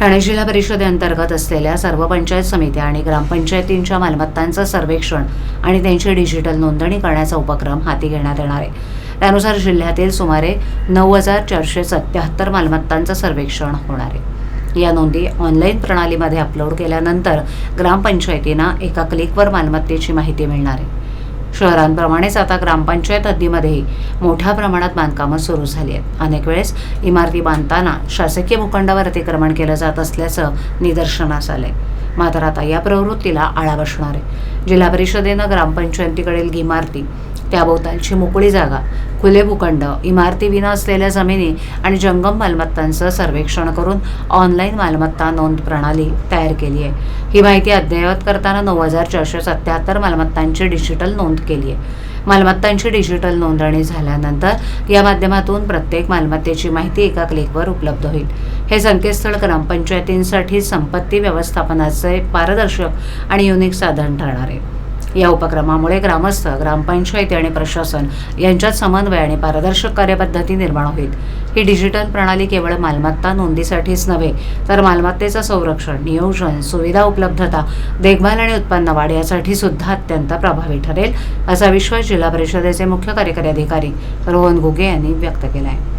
ठाणे जिल्हा परिषदेअंतर्गत असलेल्या सर्व पंचायत समित्या आणि ग्रामपंचायतींच्या मालमत्तांचं सर्वेक्षण आणि त्यांची डिजिटल नोंदणी करण्याचा उपक्रम हाती घेण्यात येणार आहे. त्यानुसार जिल्ह्यातील सुमारे नऊ हजार चारशे सत्याहत्तर मालमत्तांचं सर्वेक्षण होणार आहे. या नोंदी ऑनलाईन प्रणालीमध्ये अपलोड केल्यानंतर ग्रामपंचायतींना एका क्लिकवर मालमत्तेची माहिती मिळणार आहे. शहरांप्रमाणेच आता ग्रामपंचायत हद्दीमध्येही मोठ्या प्रमाणात बांधकामं सुरू झाली आहेत. अनेक वेळेस इमारती बांधताना शासकीय भूखंडावर अतिक्रमण केलं जात असल्याचं निदर्शनास आलंय. मात्र आता या प्रवृत्तीला आळा बसणार आहे. जिल्हा परिषदेनं ग्रामपंचायतीकडील इमारती त्याभोवतालची मोकळी जागा खुले भूखंड इमारतीविना असलेल्या जमिनी आणि जंगम मालमत्तांचं सर्वेक्षण करून ऑनलाईन मालमत्ता नोंद प्रणाली तयार केली आहे. ही माहिती अद्ययावत करताना नऊ हजार चारशे सत्याहत्तर मालमत्तांची डिजिटल नोंद केली आहे. मालमत्तांची डिजिटल नोंदणी झाल्यानंतर या माध्यमातून प्रत्येक मालमत्तेची माहिती एका क्लिकवर उपलब्ध होईल. हे संकेतस्थळ ग्रामपंचायतींसाठी संपत्ती व्यवस्थापनाचे पारदर्शक आणि युनिक साधन ठरणार आहे. या उपक्रमामुळे ग्रामस्थ ग्रामपंचायती आणि प्रशासन यांच्यात समन्वय आणि पारदर्शक कार्यपद्धती निर्माण होईल. ही डिजिटल प्रणाली केवळ मालमत्ता नोंदीसाठीच नव्हे तर मालमत्तेचं संरक्षण नियोजन सुविधा उपलब्धता देखभाल आणि उत्पन्न वाढ यासाठी सुद्धा अत्यंत प्रभावी ठरेल असा विश्वास जिल्हा परिषदेचे मुख्य कार्यकारी अधिकारी रोहन घुगे यांनी व्यक्त केला आहे